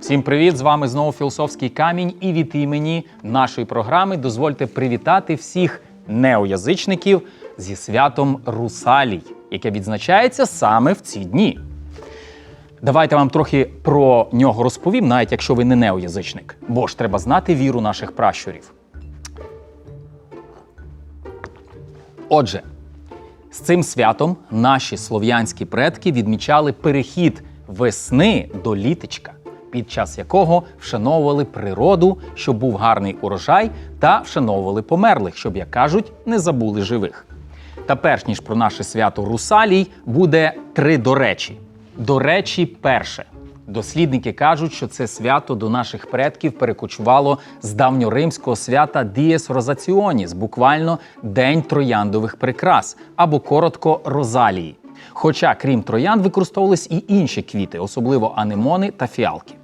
Всім привіт! З вами знову філософський камінь. І від імені нашої програми дозвольте привітати всіх неоязичників зі святом Русалій, яке відзначається саме в ці дні. Давайте вам трохи про нього розповім, навіть якщо ви не неоязичник. Бо ж треба знати віру наших пращурів. Отже, з цим святом наші слов'янські предки відмічали перехід весни до літечка, під час якого вшановували природу, щоб був гарний урожай, та вшановували померлих, щоб, як кажуть, не забули живих. Та перш ніж про наше свято Русалій, буде три до речі. До речі, перше. Дослідники кажуть, що це свято до наших предків перекочувало з давньоримського свята Дієс Розаціоніс, буквально День трояндових прикрас або коротко Розалії. Хоча, крім троянд, використовувались і інші квіти, особливо анемони та фіалки.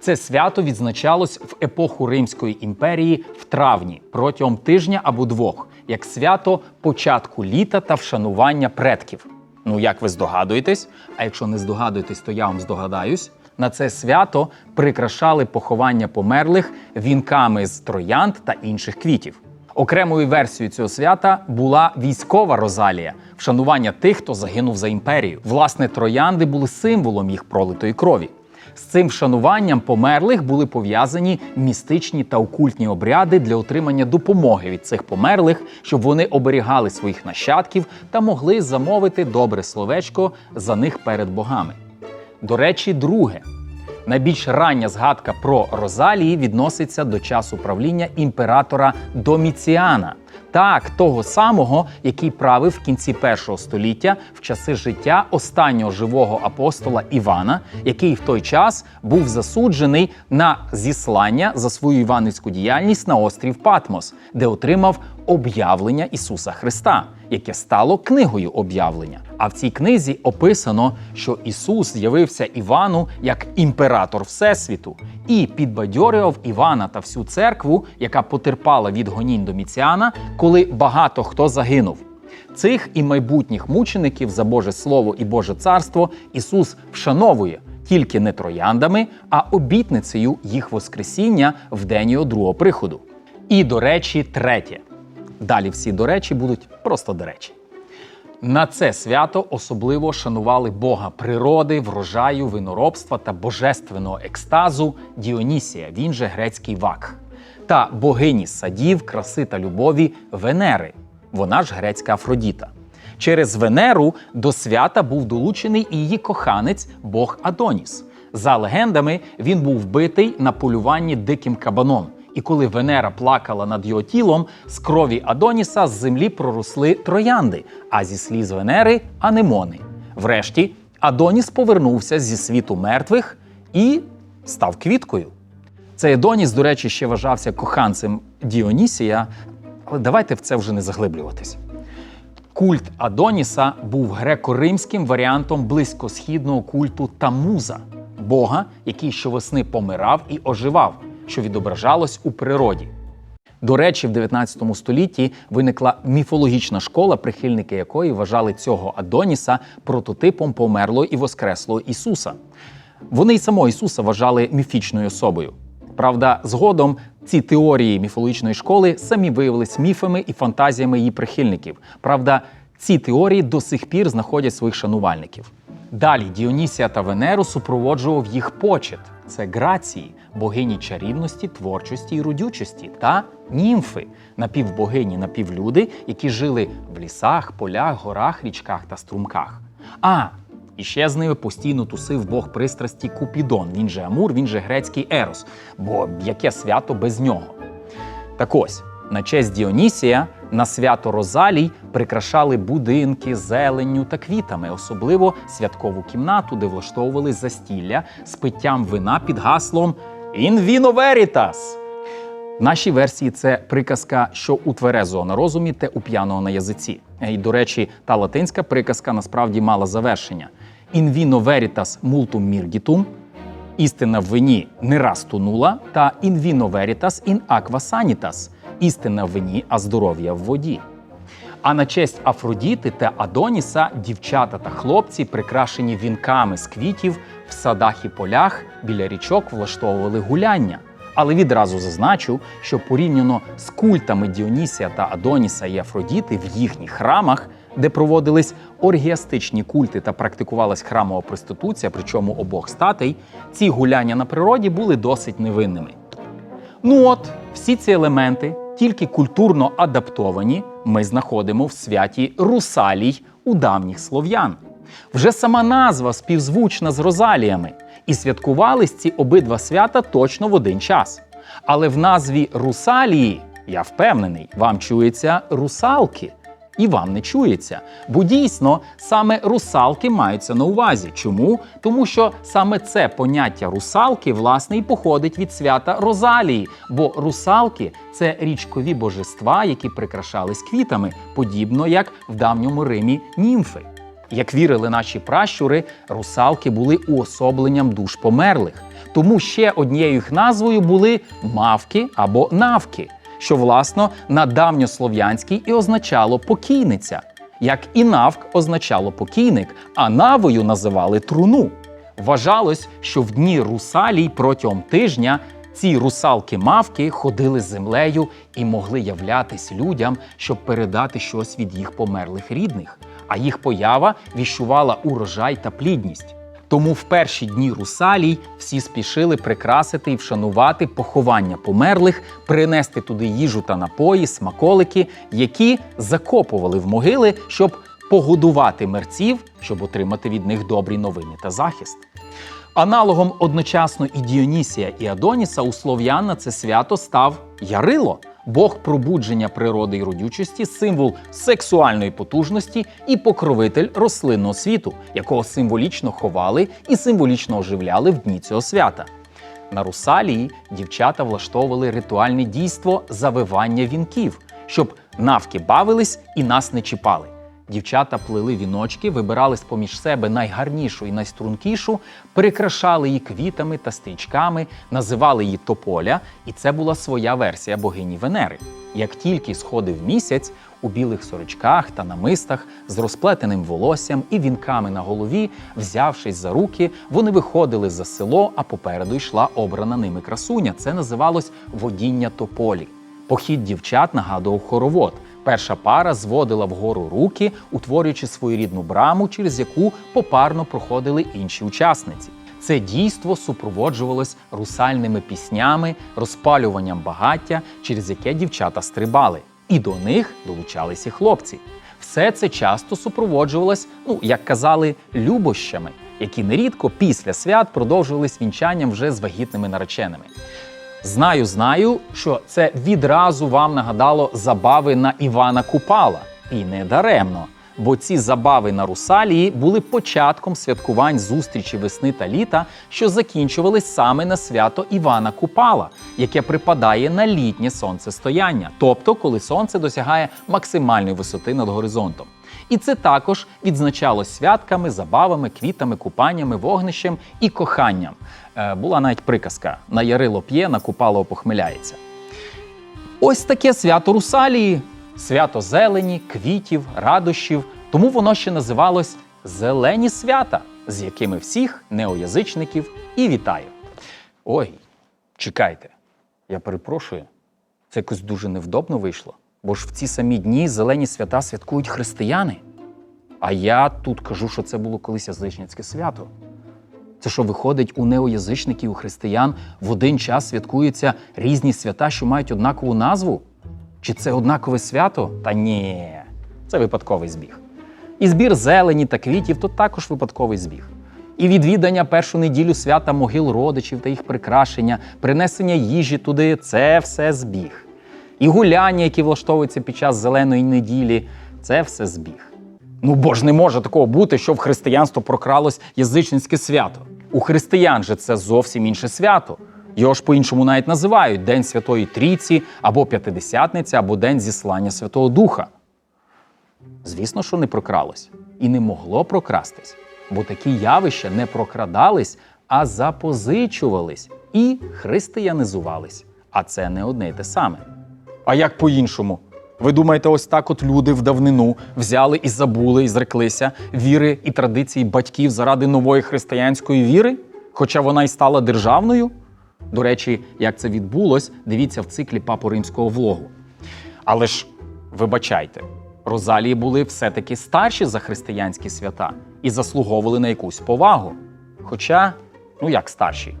Це свято відзначалось в епоху Римської імперії в травні протягом тижня або двох, як свято початку літа та вшанування предків. Ну, як ви здогадуєтесь, а якщо не здогадуєтесь, то я вам здогадаюсь. На це свято прикрашали поховання померлих вінками з троянд та інших квітів. Окремою версією цього свята була військова розалія вшанування тих, хто загинув за імперію. Власне, троянди були символом їх пролитої крові. З цим вшануванням померлих були пов'язані містичні та окультні обряди для отримання допомоги від цих померлих, щоб вони оберігали своїх нащадків та могли замовити добре словечко за них перед богами. До речі, друге. Найбільш рання згадка про Розалії відноситься до часу правління імператора Доміціана, так того самого, який правив в кінці першого століття в часи життя останнього живого апостола Івана, який в той час був засуджений на зіслання за свою іванівську діяльність на острів Патмос, де отримав об'явлення Ісуса Христа, яке стало книгою об'явлення. А в цій книзі описано, що Ісус з'явився Івану як імператор Всесвіту і підбадьорював Івана та всю церкву, яка потерпала від гонінь Доміціана, коли багато хто загинув. Цих і майбутніх мучеників за Боже Слово і Боже Царство Ісус вшановує тільки не трояндами, а обітницею їх Воскресіння в день його другого приходу. І, до речі, третє. Далі всі до речі будуть просто до речі. На це свято особливо шанували Бога природи, врожаю, виноробства та божественного екстазу Діонісія, він же грецький вак, та богині садів, краси та любові Венери, вона ж грецька Афродіта. Через Венеру до свята був долучений і її коханець Бог Адоніс. За легендами, він був вбитий на полюванні диким кабаном. І коли Венера плакала над його тілом, з крові Адоніса з землі проросли троянди, а зі сліз Венери анемони. Врешті Адоніс повернувся зі світу мертвих і став квіткою. Цей Адоніс, до речі, ще вважався коханцем Діонісія, але давайте в це вже не заглиблюватись. Культ Адоніса був греко-римським варіантом близькосхідного культу Тамуза, бога, який щовесни помирав і оживав, що відображалось у природі. До речі, в 19 столітті виникла міфологічна школа, прихильники якої вважали цього Адоніса прототипом померлого і воскреслого Ісуса. Вони й самого Ісуса вважали міфічною особою. Правда, згодом ці теорії міфологічної школи самі виявились міфами і фантазіями її прихильників. Правда, ці теорії до сих пір знаходять своїх шанувальників. Далі Діонісія та Венеру супроводжував їх почет це грації, богині чарівності, творчості і родючості та німфи, напівбогині, напівлюди, які жили в лісах, полях, горах, річках та струмках. А і ще з ними постійно тусив бог пристрасті Купідон. Він же Амур, він же грецький Ерос. Бо яке свято без нього? Так ось, на честь Діонісія на свято Розалій прикрашали будинки зеленню та квітами, особливо святкову кімнату, де влаштовували застілля з питтям вина під гаслом «In vino veritas». В нашій версії це приказка, що у тверезого на розумі, те у п'яного на язиці. І, до речі, та латинська приказка насправді мала завершення: «In vino veritas multum mirgitum», істина в вині не раз тонула, та «in vino veritas in aqua sanitas» істина в вині, а здоров'я в воді. А на честь Афродіти та Адоніса дівчата та хлопці, прикрашені вінками з квітів, в садах і полях біля річок влаштовували гуляння. Але відразу зазначу, що порівняно з культами Діонісія та Адоніса і Афродіти в їхніх храмах, де проводились оргіастичні культи та практикувалась храмова проституція, причому обох статей, ці гуляння на природі були досить невинними. Ну от, всі ці елементи, тільки культурно адаптовані, ми знаходимо в святі Русалій у давніх слов'ян. Вже сама назва співзвучна з розаліями, і святкувались ці обидва свята точно в один час. Але в назві Русалії, я впевнений, вам чується русалки. І вам не чується. Бо дійсно саме русалки маються на увазі. Чому? Тому що саме це поняття русалки власне і походить від свята Розалії. Бо русалки це річкові божества, які прикрашались квітами, подібно як в давньому Римі німфи. Як вірили наші пращури, русалки були уособленням душ померлих. Тому ще однією їх назвою були мавки або навки, що власно на давньослов'янській і означало покійниця, як і навк означало покійник, а навою називали труну. Вважалось, що в дні русалій протягом тижня ці русалки-мавки ходили землею і могли являтись людям, щоб передати щось від їх померлих рідних. А їх поява віщувала урожай та плідність. Тому в перші дні русалій всі спішили прикрасити і вшанувати поховання померлих, принести туди їжу та напої, смаколики, які закопували в могили, щоб погодувати мерців, щоб отримати від них добрі новини та захист. Аналогом одночасно і Діонісія, і Адоніса у слов'ян на це свято став Ярило, бог пробудження природи й родючості, символ сексуальної потужності і покровитель рослинного світу, якого символічно ховали і символічно оживляли в дні цього свята. На Русалії дівчата влаштовували ритуальне дійство завивання вінків, щоб навки бавились і нас не чіпали. Дівчата плели віночки, вибирали з поміж себе найгарнішу і найстрункішу, прикрашали її квітами та стрічками, називали її тополя, і це була своя версія богині Венери. Як тільки сходив місяць, у білих сорочках та намистах з розплетеним волоссям і вінками на голові, взявшись за руки, вони виходили за село, а попереду йшла обрана ними красуня. Це називалось водіння тополі. Похід дівчат нагадував хоровод. Перша пара зводила вгору руки, утворюючи своєрідну браму, через яку попарно проходили інші учасниці. Це дійство супроводжувалось русальними піснями, розпалюванням багаття, через яке дівчата стрибали. І до них долучалися хлопці. Все це часто супроводжувалось, ну як казали, любощами, які нерідко після свят продовжувались вінчанням вже з вагітними нареченими. Знаю, знаю, що це відразу вам нагадало забави на Івана Купала. І не даремно. Бо ці забави на Русалії були початком святкувань зустрічі весни та літа, що закінчувались саме на свято Івана Купала, яке припадає на літнє сонцестояння, тобто коли сонце досягає максимальної висоти над горизонтом. І це також відзначалось святками, забавами, квітами, купаннями, вогнищем і коханням. Е, була навіть приказка: на ярило п'є, на купало похмеляється. Ось таке свято Русалії, свято зелені, квітів, радощів. Тому воно ще називалось Зелені свята, з якими всіх неоязичників і вітаю. Ой, чекайте, я перепрошую, це якось дуже невдобно вийшло. Бо ж в ці самі дні зелені свята святкують християни. А я тут кажу, що це було колись язичницьке свято. Це що виходить у неоязичників, у християн в один час святкуються різні свята, що мають однакову назву? Чи це однакове свято? Та ні, це випадковий збіг. І збір зелені та квітів то також випадковий збіг. І відвідання першу неділю свята могил родичів та їх прикрашення, принесення їжі туди це все збіг. І гуляння, які влаштовуються під час зеленої неділі, це все збіг. Ну бо ж не може такого бути, що в християнство прокралось язичницьке свято. У християн же це зовсім інше свято. Його ж по-іншому навіть називають День Святої Трійці або П'ятидесятниця, або День зіслання Святого Духа. Звісно, що не прокралось і не могло прокрастись, бо такі явища не прокрадались, а запозичувались і християнизувались. А це не одне й те саме. А як по-іншому? Ви думаєте, ось так от люди в давнину взяли і забули, і зреклися віри і традиції батьків заради нової християнської віри, хоча вона й стала державною? До речі, як це відбулось, дивіться в циклі Папу Римського влогу. Але ж, вибачайте, розалії були все-таки старші за християнські свята і заслуговували на якусь повагу. Хоча, ну як старші?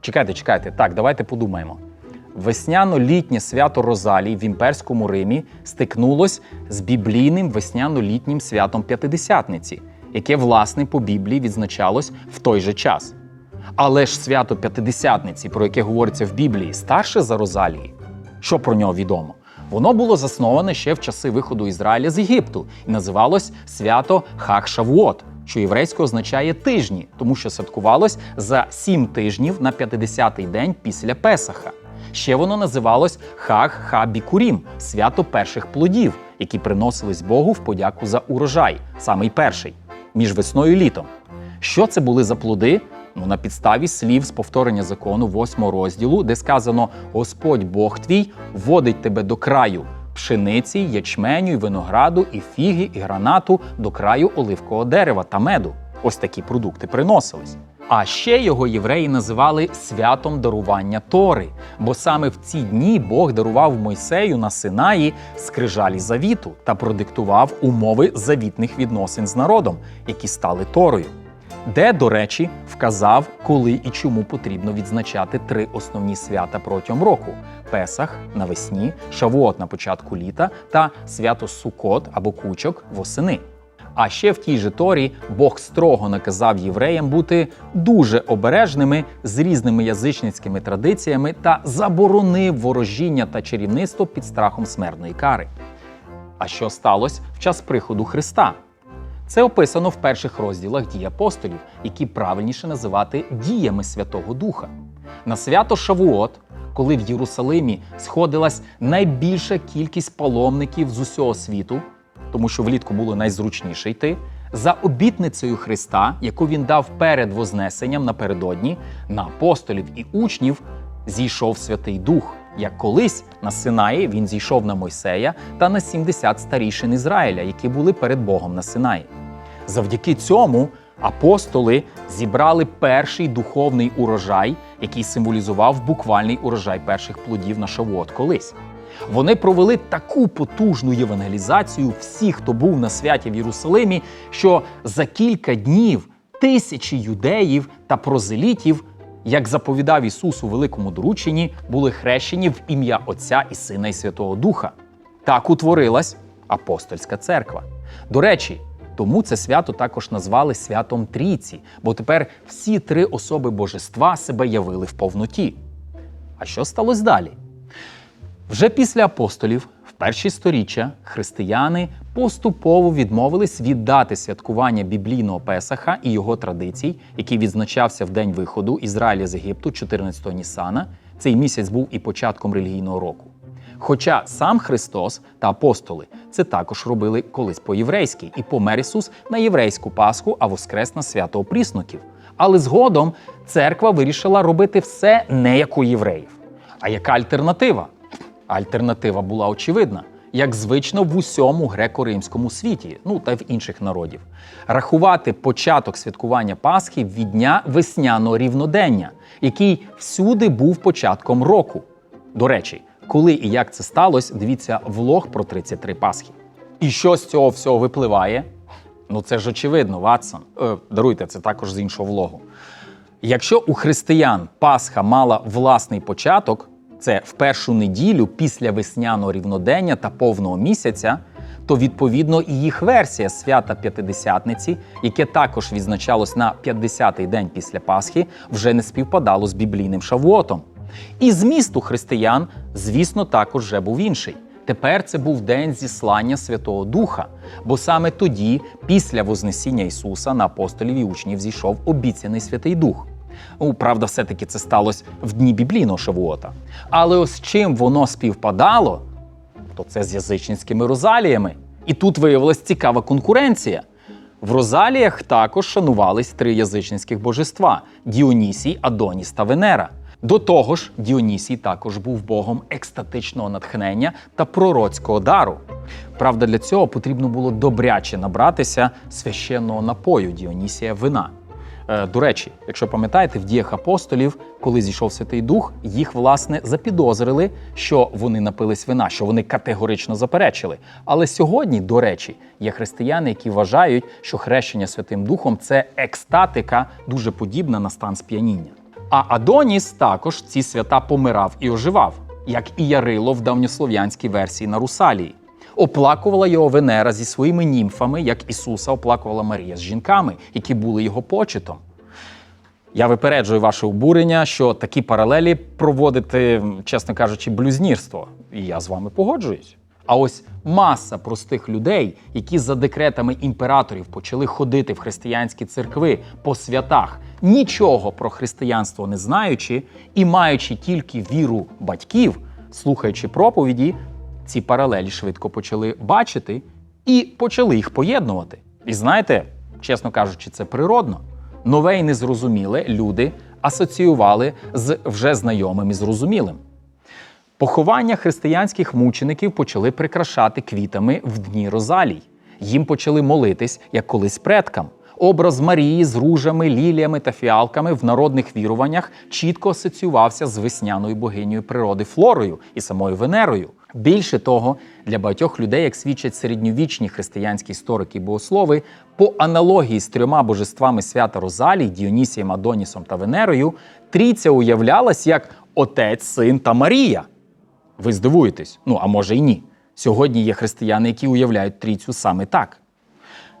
Чекайте, чекайте, так, давайте подумаємо. Весняно-літнє свято Розалії в імперському Римі стикнулось з біблійним весняно-літнім святом П'ятидесятниці, яке, власне, по Біблії відзначалось в той же час. Але ж свято П'ятидесятниці, про яке говориться в Біблії, старше за Розалії. Що про нього відомо? Воно було засноване ще в часи виходу Ізраїля з Єгипту і називалось свято Хах-Шавуот, що єврейською означає тижні, тому що святкувалось за сім тижнів на 50-й день після Песаха. Ще воно називалось Хаг-Ха-Бікурім свято перших плодів, які приносились Богу в подяку за урожай, самий перший, між весною і літом. Що це були за плоди? Ну, на підставі слів з повторення закону 8 розділу, де сказано: Господь Бог твій водить тебе до краю пшениці, ячменю, і винограду, і фіги, і гранату до краю оливкового дерева та меду. Ось такі продукти приносились. А ще його євреї називали святом дарування Тори, бо саме в ці дні Бог дарував Мойсею на Синаї скрижалі завіту та продиктував умови завітних відносин з народом, які стали Торою де, до речі, вказав, коли і чому потрібно відзначати три основні свята протягом року: Песах навесні, Шавуот на початку літа та свято Сукот або Кучок восени. А ще в тій же Торі Бог строго наказав євреям бути дуже обережними з різними язичницькими традиціями та заборонив ворожіння та чарівництво під страхом смертної кари. А що сталося в час приходу Христа? Це описано в перших розділах дій апостолів, які правильніше називати діями Святого Духа. На свято Шавуот, коли в Єрусалимі сходилась найбільша кількість паломників з усього світу, тому що влітку було найзручніше йти, за обітницею Христа, яку він дав перед Вознесенням напередодні, на апостолів і учнів зійшов Святий Дух. Як колись на Синаї він зійшов на Мойсея та на 70 старішин Ізраїля, які були перед Богом на Синаї. Завдяки цьому апостоли зібрали перший духовний урожай, який символізував буквальний урожай перших плодів на Шавуот колись. Вони провели таку потужну євангелізацію всіх, хто був на святі в Єрусалимі, що за кілька днів тисячі юдеїв та прозелітів, як заповідав Ісус у великому дорученні, були хрещені в ім'я Отця і Сина і Святого Духа. Так утворилась апостольська церква. До речі, тому це свято також назвали святом Трійці, бо тепер всі три особи божества себе явили в повноті. А що сталося далі? Вже після апостолів, в перші сторіччя, християни поступово відмовились віддати святкування біблійного Песаха і його традицій, який відзначався в день виходу Ізраїля з Єгипту 14-го Нісана. Цей місяць був і початком релігійного року. Хоча сам Христос та апостоли це також робили колись по-єврейськи, і помер Ісус на єврейську Пасху, а воскрес на свято опрісноків. Але згодом церква вирішила робити все не як у євреїв. А яка альтернатива? Альтернатива була очевидна, як звично в усьому греко-римському світі, ну та в інших народів. Рахувати початок святкування Пасхи від дня весняного рівнодення, який всюди був початком року. До речі, коли і як це сталося, дивіться влог про 33 Пасхи. І що з цього всього випливає? Ну це ж очевидно, Ватсон. Е, даруйте, це також з іншого влогу. Якщо у християн Пасха мала власний початок, це в першу неділю після весняного рівнодення та повного місяця, то відповідно і їх версія свята П'ятидесятниці, яке також відзначалось на 50-й день після Пасхи, вже не співпадало з біблійним Шавуотом. І зміст у християн, звісно, також вже був інший. Тепер це був день зіслання Святого Духа, бо саме тоді, після Вознесіння Ісуса, на апостолів і учнів зійшов обіцяний Святий Дух. Ну, правда, все-таки це сталося в дні біблійного Шавуота. Але ось чим воно співпадало, то це з язичницькими розаліями. І тут виявилась цікава конкуренція. В розаліях також шанувались три язичницьких божества: Діонісій, Адоніс та Венера. До того ж, Діонісій також був богом екстатичного натхнення та пророцького дару. Правда, для цього потрібно було добряче набратися священного напою Діонісія вина. Е, До речі, якщо пам'ятаєте, в діях апостолів, коли зійшов Святий Дух, їх власне запідозрили, що вони напились вина, що вони категорично заперечили. Але сьогодні, до речі, є християни, які вважають, що хрещення Святим Духом це екстатика, дуже подібна на стан сп'яніння. А Адоніс також ці свята помирав і оживав, як і Ярило в давньослов'янській версії на Русалії. Оплакувала його Венера зі своїми німфами, як Ісуса оплакувала Марія з жінками, які були його почетом. Я випереджую ваше обурення, що такі паралелі проводити, чесно кажучи, блюзнірство. І я з вами погоджуюсь. А ось маса простих людей, які за декретами імператорів почали ходити в християнські церкви по святах, нічого про християнство не знаючи і маючи тільки віру батьків, слухаючи проповіді, ці паралелі швидко почали бачити і почали їх поєднувати. І знаєте, чесно кажучи, це природно. Нове і незрозуміле люди асоціювали з вже знайомим і зрозумілим. Поховання християнських мучеників почали прикрашати квітами в дні розалій. Їм почали молитись, як колись предкам. Образ Марії з ружами, ліліями та фіалками в народних віруваннях чітко асоціювався з весняною богинею природи Флорою і самою Венерою. Більше того, для багатьох людей, як свідчать середньовічні християнські історики і богослови, по аналогії з трьома божествами свята Розалій, Діонісієм, Адонісом та Венерою, трійця уявлялась як Отець, Син та Марія. Ви здивуєтесь, ну а може й ні. Сьогодні є християни, які уявляють трійцю саме так.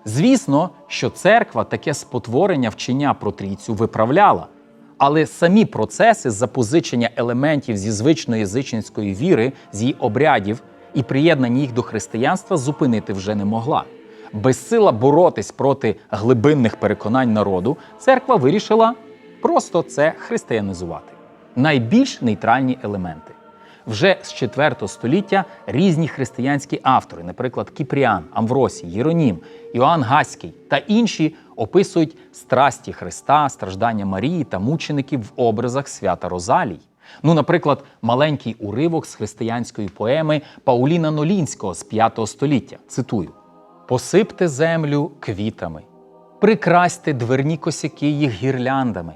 Звісно, що церква таке спотворення вчення про трійцю виправляла. Але самі процеси запозичення елементів зі звичної язичницької віри, з її обрядів і приєднання їх до християнства зупинити вже не могла. Безсила боротись проти глибинних переконань народу, церква вирішила просто це християнізувати. Найбільш нейтральні елементи. Вже з 4 століття різні християнські автори, наприклад, Кіпріан, Амвросій, Єронім, Іоанн Гаський та інші описують страсті Христа, страждання Марії та мучеників в образах свята Розалій. Ну, наприклад, маленький уривок з християнської поеми Пауліна Нолінського з 5 століття. Цитую: Посипте землю квітами, прикрасьте дверні косяки їх гірляндами.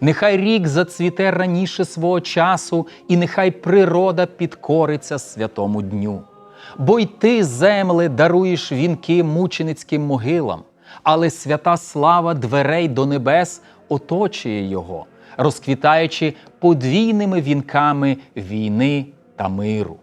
Нехай рік зацвіте раніше свого часу, і нехай природа підкориться святому дню. Бо й ти, земле, даруєш вінки мученицьким могилам, але свята слава дверей до небес оточує його, розквітаючи подвійними вінками війни та миру.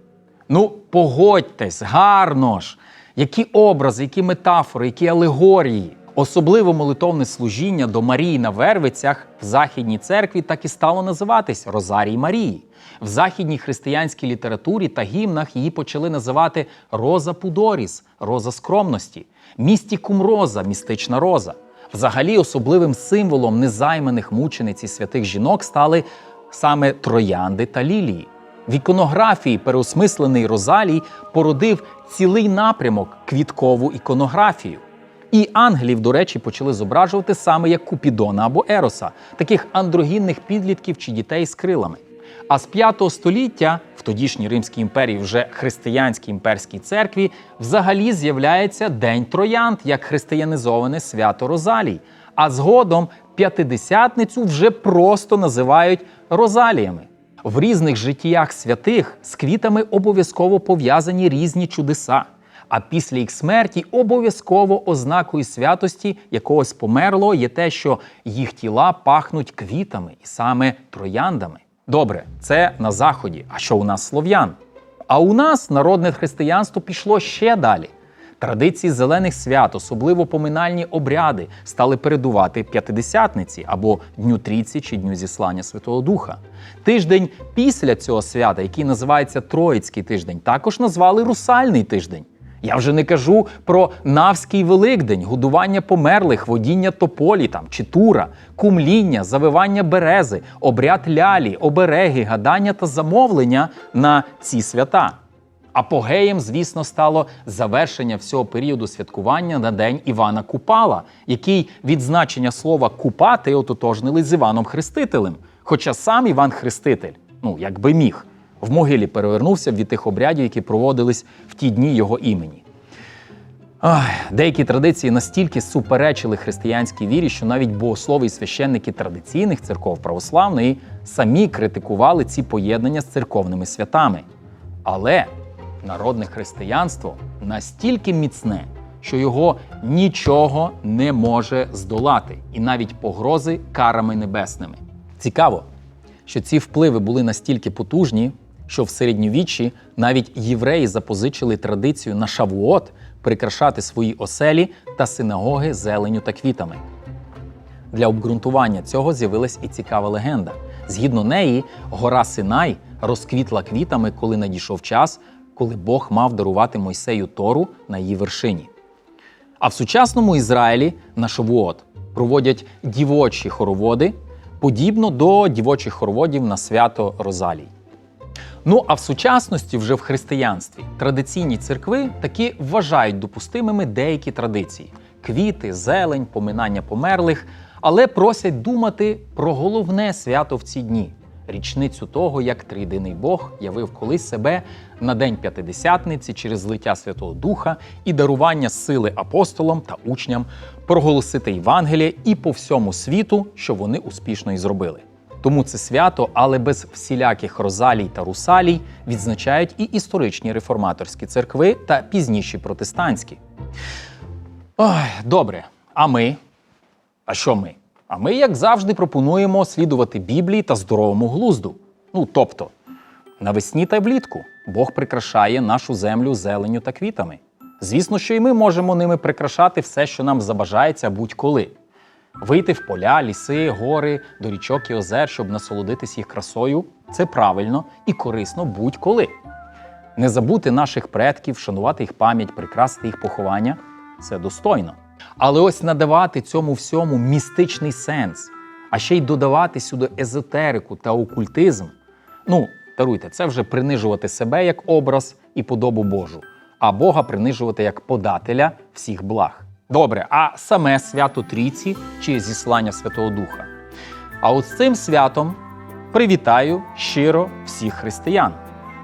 Ну, погодьтесь, гарно ж! Які образи, які метафори, які алегорії. Особливо молитовне служіння до Марії на Вервицях в Західній церкві так і стало називатись Розарій Марії. В західній християнській літературі та гімнах її почали називати Роза Пудоріс, Роза скромності, містікум Роза, містична роза. Взагалі, особливим символом незайманих мучениць і святих жінок стали саме троянди та лілії. В іконографії переосмислений Розалій породив цілий напрямок квіткову іконографію. І ангелів, до речі, почали зображувати саме як Купідона або Ероса, таких андрогінних підлітків чи дітей з крилами. А з 5 століття тодішній Римській імперії, вже християнській імперській церкві, взагалі з'являється День Троянд як християнізоване свято Розалій. А згодом п'ятидесятницю вже просто називають Розаліями. В різних життях святих з квітами обов'язково пов'язані різні чудеса. А після їх смерті обов'язково ознакою святості якогось померлого є те, що їх тіла пахнуть квітами і саме трояндами. Добре, це на заході. А що у нас слов'ян? А у нас народне християнство пішло ще далі. Традиції зелених свят, особливо поминальні обряди, стали передувати п'ятидесятниці або Дню Трійці чи Дню зіслання Святого Духа. Тиждень після цього свята, який називається Троїцький тиждень, також назвали Русальний тиждень. Я вже не кажу про Навський Великдень, годування померлих, водіння тополі там чи тура, кумління, завивання берези, обряд лялі, обереги, гадання та замовлення на ці свята. Апогеєм, звісно, стало завершення всього періоду святкування на день Івана Купала, який від значення слова купати ототожнили з Іваном Хрестителем. Хоча сам Іван Хреститель, ну якби міг, в могилі перевернувся від тих обрядів, які проводились в ті дні його імені. Ах, деякі традиції настільки суперечили християнській вірі, що навіть богослови і священники традиційних церков православної самі критикували ці поєднання з церковними святами. Але народне християнство настільки міцне, що його нічого не може здолати, і навіть погрози карами небесними. Цікаво, що ці впливи були настільки потужні, що в середньовіччі навіть євреї запозичили традицію на шавуот прикрашати свої оселі та синагоги зеленю та квітами. Для обґрунтування цього з'явилась і цікава легенда. Згідно неї, гора Синай розквітла квітами, коли надійшов час, коли Бог мав дарувати Мойсею Тору на її вершині. А в сучасному Ізраїлі на Шавуот проводять дівочі хороводи, подібно до дівочих хороводів на свято Розалій. Ну а в сучасності, вже в християнстві, традиційні церкви таки вважають допустимими деякі традиції: квіти, зелень, поминання померлих, але просять думати про головне свято в ці дні річницю того, як трійдиний Бог явив колись себе на день п'ятидесятниці через злиття Святого Духа і дарування сили апостолам та учням проголосити Євангеліє і по всьому світу, що вони успішно і зробили. Тому це свято, але без всіляких розалій та русалій, відзначають і історичні реформаторські церкви та пізніші протестантські. Ой, добре. А ми? А що ми? А ми, як завжди, пропонуємо слідувати Біблії та здоровому глузду. Ну, тобто, навесні та влітку Бог прикрашає нашу землю зеленю та квітами. Звісно, що і ми можемо ними прикрашати все, що нам забажається будь-коли. Вийти в поля, ліси, гори, до річок і озер, щоб насолодитись їх красою це правильно і корисно будь-коли. Не забути наших предків, шанувати їх пам'ять, прикрасити їх поховання це достойно. Але ось надавати цьому всьому містичний сенс, а ще й додавати сюди езотерику та окультизм. Ну, даруйте, це вже принижувати себе як образ і подобу Божу, а Бога принижувати як подателя всіх благ. Добре, а саме свято Трійці чи зіслання Святого Духа. А от з цим святом привітаю щиро всіх християн.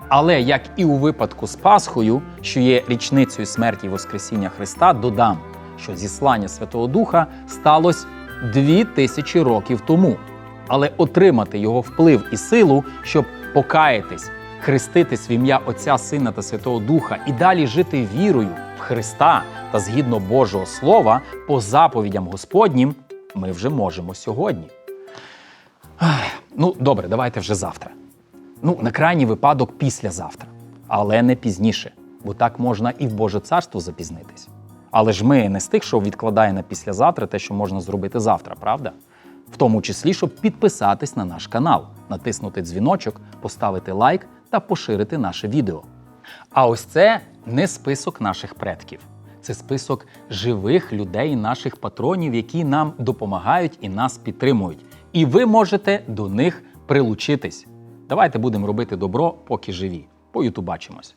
Але як і у випадку з Пасхою, що є річницею смерті і Воскресіння Христа, додам, що зіслання Святого Духа сталося дві тисячі років тому. Але отримати його вплив і силу, щоб покаятись, хреститись в ім'я Отця, Сина та Святого Духа і далі жити вірою Христа та згідно Божого Слова по заповідям Господнім, ми вже можемо сьогодні. Ах, Ну, добре, давайте вже завтра. Ну, на крайній випадок післязавтра, але не пізніше, бо так можна і в Боже царство запізнитись. Але ж ми не з тих, що відкладає на післязавтра те, що можна зробити завтра, правда? В тому числі, щоб підписатись на наш канал, натиснути дзвіночок, поставити лайк та поширити наше відео. А ось це не список наших предків. Це список живих людей, наших патронів, які нам допомагають і нас підтримують. І ви можете до них прилучитись. Давайте будемо робити добро, поки живі. По ютубачимось.